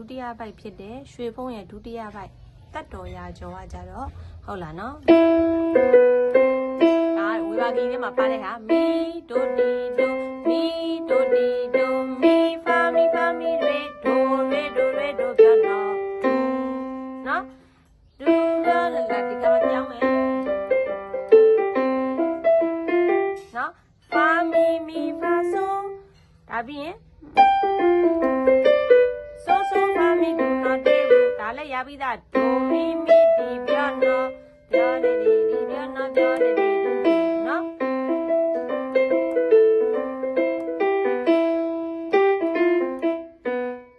ဒုတိယဘိုက်ဖြစ်တဲ့ရွှေဖုံးရဲ့ဒုတိယဘိုက်တတ်တော်ရာကျော်ကကြတော့ဟုတ်လားနော်ဒါဝေဘာဂီထဲမှာပါတဲ့ဟာမီဒိုတီဒိုမီဒိုတီဒိုမီဖာမီဖာမီရေဒိုရေဒိုရေဒိုပြောတော့နော်ဒူလာလာလာဒီကမပြောင်းမယ်နော်ဖာမီမီဖာဆိုဒါပြီးရင် ဘူးဒါလည်းရပြီးသားဒိုမီမီဒီပြောနော်ပြောနေဒီဒီပြောနော်ပြောနေဒီဒူဒီနော်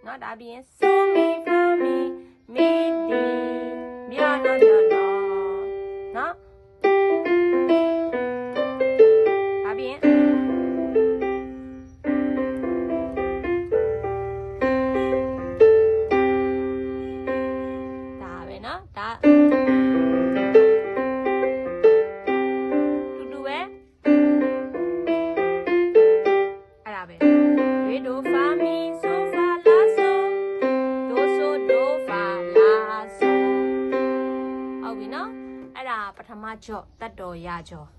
နော်ဒါ အဲ့ဒါပထမကြော့တတ်တော်ရကြော့ဖ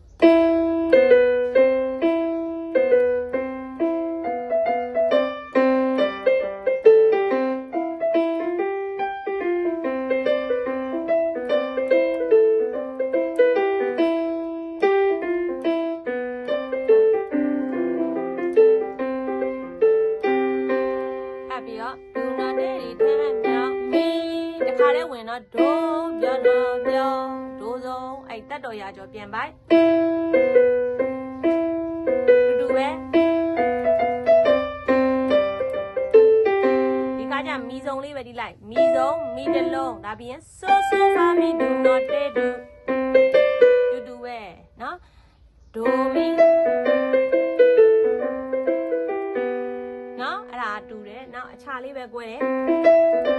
တ်ပြီးတော့ဒူနာတဲ့ဒီထဲမြောက်မီတခါတည်းဝင်တော့ဒိုပြောနော်ပြောဒိုဆုံး အဲ့တတ်တော်ရကြောပြန်ပိုက်တူတူပဲဒီခါကျမီစုံလေးပဲဒီလိုက်မီစုံမီတစ်လုံးဒါပြီးရင်ဆိုဆိုဖာမီဒူနော်တဲ့ဒူတူတူပဲနော်ဒိုမီနော်အဲ့ဒါတူတယ်နောက်အခြာလေးပဲ꿰တယ်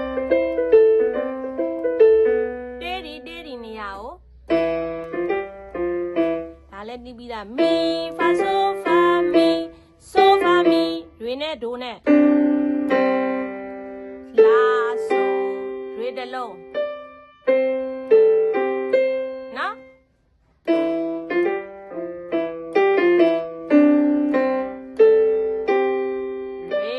ပြီးသားမီဖာဆိုဖာမီဆိုဖာမီတွေနဲ့ဒိုနဲ့လာဆိုတွေတစ်လုံးနော်ရေ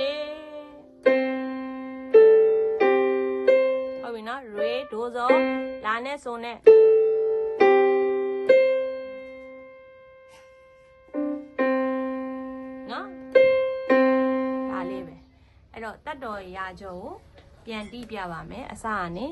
ဟုတ်ပြီနော်ရေဒိုစောလာနဲ့ဆိုနဲ့နော် အဲ့တော့တတ်တော်ရာကျော်ကိုပြန်တီးပြပါမယ်အစကနေ